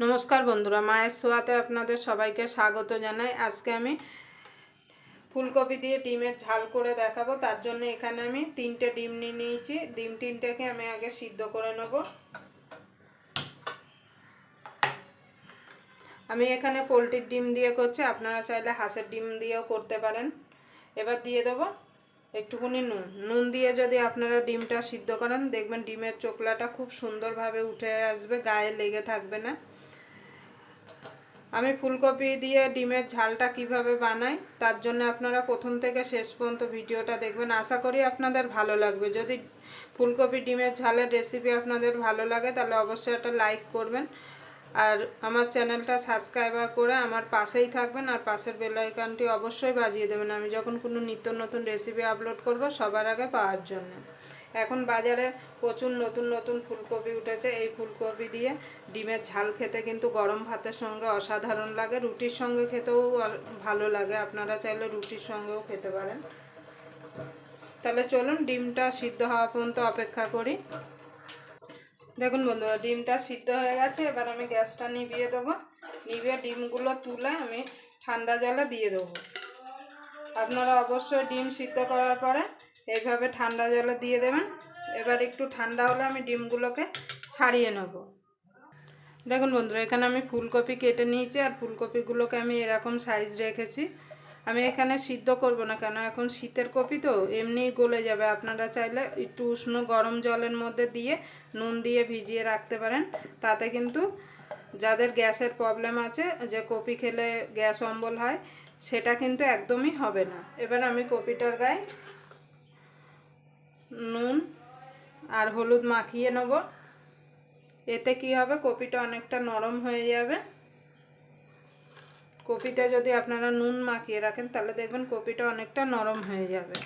নমস্কার বন্ধুরা, মায়ের সোয়াতে আপনাদের সবাইকে স্বাগত জানাই। আজকে আমি ফুলকপি দিয়ে ডিমের ঝাল করে দেখাবো। তার জন্য এখানে আমি তিনটে ডিম নিয়ে নিয়েছি। ডিম তিনটেকে আমি আগে সিদ্ধ করে নেব। আমি এখানে পোলট্রির ডিম দিয়ে করছি। আপনারা চাইলে হাঁসের ডিম দিয়েও করতে পারেন। এবার দিয়ে দেবো একটুখানি নুন। নুন দিয়ে যদি আপনারা ডিমটা সিদ্ধ করেন, দেখবেন ডিমের চোকলাটা খুব সুন্দরভাবে উঠে আসবে, গায়ে লেগে থাকবে না। আমি ফুলকপি দিয়ে ডিমের ঝালটা কীভাবে বানাই, তার জন্য আপনারা প্রথম থেকে শেষ পর্যন্ত ভিডিওটা দেখবেন। আশা করি আপনাদের ভালো লাগবে। যদি ফুলকপি ডিমের ঝালের রেসিপি আপনাদের ভালো লাগে, তাহলে অবশ্যই একটা লাইক করবেন। আর আমার চ্যানেলটা সাবস্ক্রাইবার করে আমার পাশেই থাকবেন আর পাশের বেলাইকানটি অবশ্যই বাজিয়ে দেবেন। আমি যখন কোনো নিত্য নতুন রেসিপি আপলোড করব সবার আগে পাওয়ার জন্য। এখন বাজারে প্রচুর নতুন নতুন ফুলকপি উঠেছে। এই ফুলকপি দিয়ে ডিমের ঝাল খেতে কিন্তু গরম ভাতের সঙ্গে অসাধারণ লাগে। রুটির সঙ্গে খেতেও ভালো লাগে। আপনারা চাইলে রুটির সঙ্গেও খেতে পারেন। তাহলে চলুন ডিমটা সিদ্ধ হওয়া পর্যন্ত অপেক্ষা করি। দেখুন বন্ধুরা, ডিমটা সিদ্ধ হয়ে গেছে। এবার আমি গ্যাসটা নিভিয়ে দেবো। নিভিয়ে ডিমগুলো তুলে আমি ঠান্ডা জলে দিয়ে দেবো। আপনারা অবশ্যই ডিম সিদ্ধ করার পরে এইভাবে ঠান্ডা জলে দিয়ে দেবেন। এবার একটু ঠান্ডা হলে আমি ডিমগুলোকে ছাড়িয়ে নেব। দেখুন বন্ধুরা, এখানে আমি ফুলকপি কেটে নিয়েছি আর ফুলকপিগুলোকে আমি এরকম সাইজ রেখেছি। আমি এখানে সিদ্ধ করব না কেন? এখন শীতের কপি তো, এমনিই গলে যাবে। আপনারা চাইলে একটু উষ্ণ গরম জলের মধ্যে দিয়ে নুন দিয়ে ভিজিয়ে রাখতে পারেন। তাতে কিন্তু যাদের গ্যাসের প্রবলেম আছে, যে কপি খেলে গ্যাস অম্বল হয়, সেটা কিন্তু একদমই হবে না। এবার আমি কপিটার গায়ে নুন আর হলুদ মাখিয়ে নেব। এতে কি হবে? কপিটা অনেকটা নরম হয়ে যাবে। কপিতে যদি আপনারা নুন মাখিয়ে রাখেন, তাহলে দেখবেন কপিটা অনেকটা নরম হয়ে যাবে।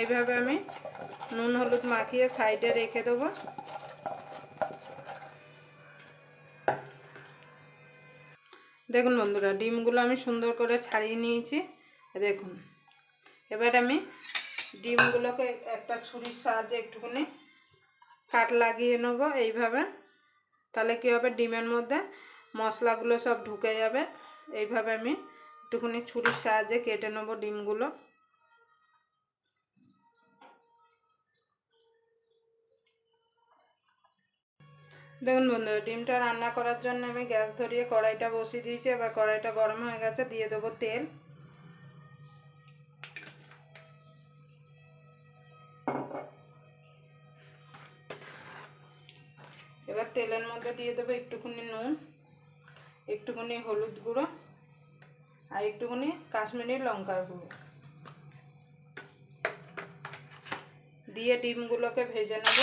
এইভাবে আমি নুন হলুদ মাখিয়ে সাইডে রেখে দেবো। দেখুন বন্ধুরা, ডিমগুলো আমি সুন্দর করে ছাড়িয়ে নিয়েছি। দেখুন, এবার আমি ডিমগুলোকে একটা ছুরির সাহায্যে একটুখানি কাট লাগিয়ে নেব এইভাবে। তাহলে কী হবে? ডিমের মধ্যে মশলাগুলো সব ঢুকে যাবে। এইভাবে আমি একটুখানি ছুরির সাহায্যে কেটে নেব ডিমগুলো। দেখুন বন্ধুরা ডিমটা রান্না করার জন্য আমি গ্যাস ধরিয়ে কড়াইটা বসিয়ে দিয়েছি। এবার কড়াইটা গরম হয়ে গেছে, দিয়ে দেবো তেল। এবার তেলের মধ্যে দিয়ে দেবো একটুখানি নুন, একটুখানি হলুদ গুঁড়ো আর একটুখানি কাশ্মীরি লঙ্কার গুঁড়ো। দিয়ে ডিমগুলোকে ভেজে নেব।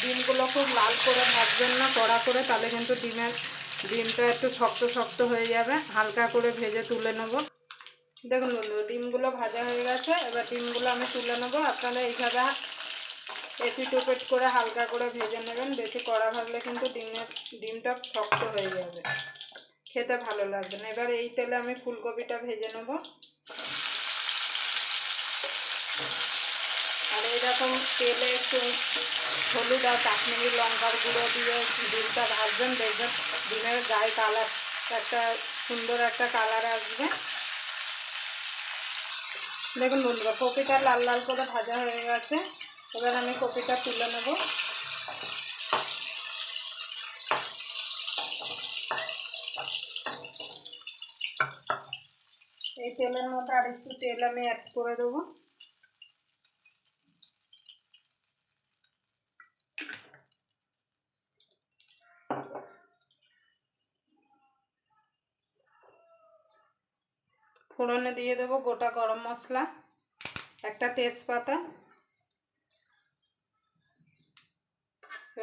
ডিমগুলো খুব লাল করে ভাজবেন না, কড়া করে, তাহলে কিন্তু ডিমের ডিমটা একটু শক্ত শক্ত হয়ে যাবে। হালকা করে ভেজে তুলে নেব। দেখুন বন্ধু ডিমগুলো ভাজা হয়ে গেছে। এবার ডিমগুলো আমি তুলে নেব। আপনারা এইভাবে এপিট ওপিট করে হালকা করে ভেজে নেবেন। বেশি কড়া ভাজলে কিন্তু ডিমের ডিমটা শক্ত হয়ে যাবে। খেতে ভালো লাগবে না। এবার এই তেলে আমি ফুলকপিটা ভেজে নেব। আর এইরকম তেলে একটু হলুদ আর কাশ্মীরি লঙ্কার গুঁড়ো দিয়ে ডিমটা ভাজবেন। দেখবেন ডিমের গায়ে কালার একটা সুন্দর একটা কালার আসবে। দেখুন বন্ধুরা, কপিটা লাল লাল করে ভাজা হয়ে গেছে। এবার আমি কপিটা তুলে নেব। এই তেলের মধ্যে আর একটু তেল আমি অ্যাড করে দেবো। ফোড়নে দিয়ে দেবো গোটা গরম মশলা, একটা তেজপাতা।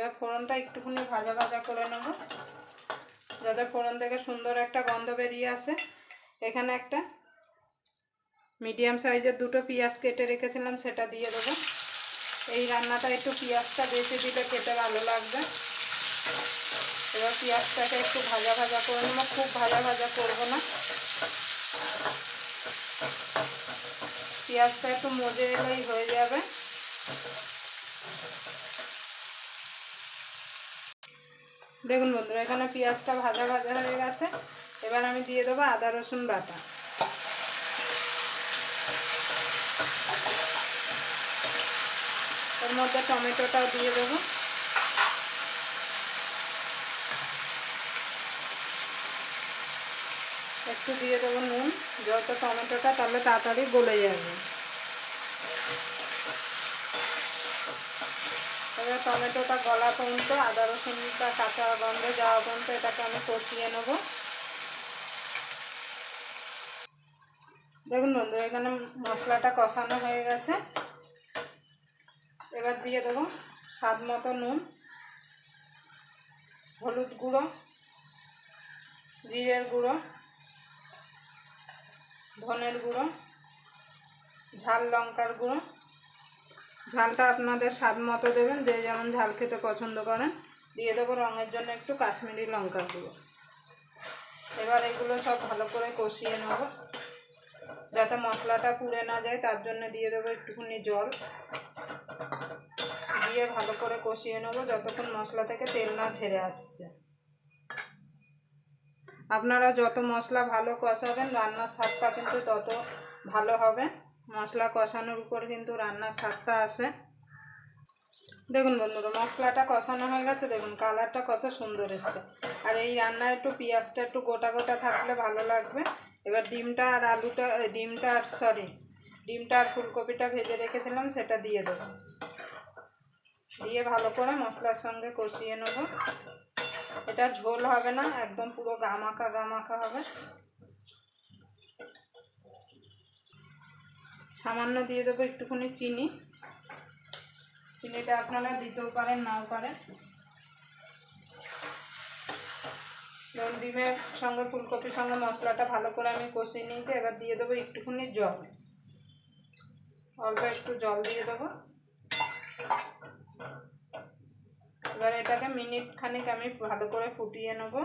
এবার ফোড়নটা একটুখানি ভাজা ভাজা করে নেব, যাতে ফোড়ন থেকে সুন্দর একটা গন্ধ বেরিয়ে আসে। এখানে একটা মিডিয়াম সাইজের দুটো পেঁয়াজ কেটে রেখেছিলাম, সেটা দিয়ে দেবো। এই রান্নাটা একটু পেঁয়াজটা বেশি দিলে খেতে ভালো লাগবে। এবার পেঁয়াজটাকে একটু ভাজা ভাজা করে নেব, খুব ভাজা ভাজা করব না। পেঁয়াজটা একটু মজে এলেই হয়ে যাবে। দেখুন বন্ধুরা, এখানে পেঁয়াজটা ভাজা ভাজা হয়ে গেছে। এবার আমি দিয়ে দেবো আদা, রসুন বাটা। ওর মধ্যে টমেটোটাও দিয়ে দেবো। একটু দিয়ে দেবো নুন, যত টমেটোটা তাহলে তাড়াতাড়ি গলে যাবে। এবার টমেটোটা গলা পর্যন্ত, আদা রসুনটা কাঁচা গন্ধ, যাওয়া পর্যন্ত এটাকে আমি কষিয়ে নেব। দেখুন বন্ধু এখানে মশলাটা কষানো হয়ে গেছে। এবার দিয়ে দেবো স্বাদ মতো নুন, হলুদ গুঁড়ো, জিরের গুঁড়ো, ধনের গুঁড়ো, ঝাল লঙ্কার গুঁড়ো ঝালটা আপনাদের স্বাদ মতো দেবেন, যে যেমন ঝাল খেতে পছন্দ করেন। দিয়ে দেবো রঙের জন্য একটু কাশ্মীরি লঙ্কা গুঁড়ো। এবার এগুলো সব ভালো করে কষিয়ে নেব। যাতে মশলাটা পুড়ে না যায়, তার জন্য দিয়ে দেবো একটুখানি জল। দিয়ে ভালো করে কষিয়ে নেব যতক্ষণ মশলা থেকে তেল না ছেড়ে আসছে। আপনারা যত মশলা ভালো কষাবেন, রান্নার স্বাদটা কিন্তু তত ভালো হবে। মশলা কষানোর উপর কিন্তু রান্নার স্বাদটা আসে দেখুন বন্ধুরা, মশলাটা কষানো হয়ে গেছে, দেখুন কালারটা কত সুন্দর এসছে। আর এই রান্না একটু পেঁয়াজটা একটু গোটা গোটা থাকলে ভালো লাগবে। এবার ডিমটা আর আলুটা ডিমটা আর সরি ডিমটা আর ফুলকপিটা ভেজে রেখেছিলাম, সেটা দিয়ে দেবো। দিয়ে ভালো করে মশলার সঙ্গে কষিয়ে নেব। এটা ঝোল হবে না, একদম পুরো গামাখা গামাখা হবে। সামান্য দিয়ে দেবো একটুখানি চিনি। চিনিটা আপনারা দিতেও পারেন, নাও পারেন। ধরুন ডিমের সঙ্গে, ফুলকপির সঙ্গে মশলাটা ভালো করে আমি কষিয়ে নিয়েছি, এবার দিয়ে দেবো একটুখানি জল। অল্প একটু জল দিয়ে দেবো। এবার এটাকে মিনিট খানিক আমি ভালো করে ফুটিয়ে নেব।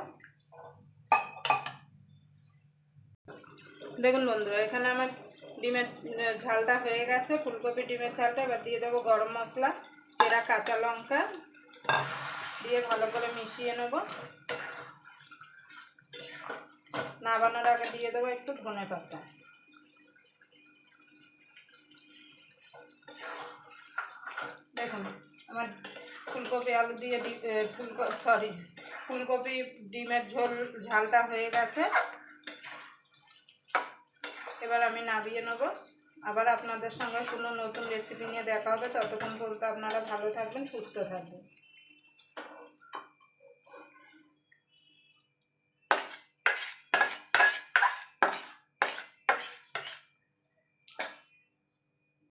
দেখুন বন্ধুরা, এখানে আমার ডিমের ঝালটা হয়ে গেছে ফুলকপি ডিমের ঝালটা এবার দিয়ে দেবো গরম মশলা চেরা কাঁচা লঙ্কা দিয়ে ভালো করে মিশিয়ে নেব। নাবানোর আগে দিয়ে দেবো একটু ধনে পাতা। দেখুন আমার ফুলকপি আলু দিয়ে এ, সরি ফুলকপি ডিমের ঝোল ঝালটা হয়ে গেছে। এবার আমি নামিয়ে নেব। আবার আপনাদের সঙ্গে কোনো নতুন রেসিপি নিয়ে দেখা হবে। ততক্ষণ পর্যন্ত আপনারা ভালো থাকবেন, সুস্থ থাকবেন।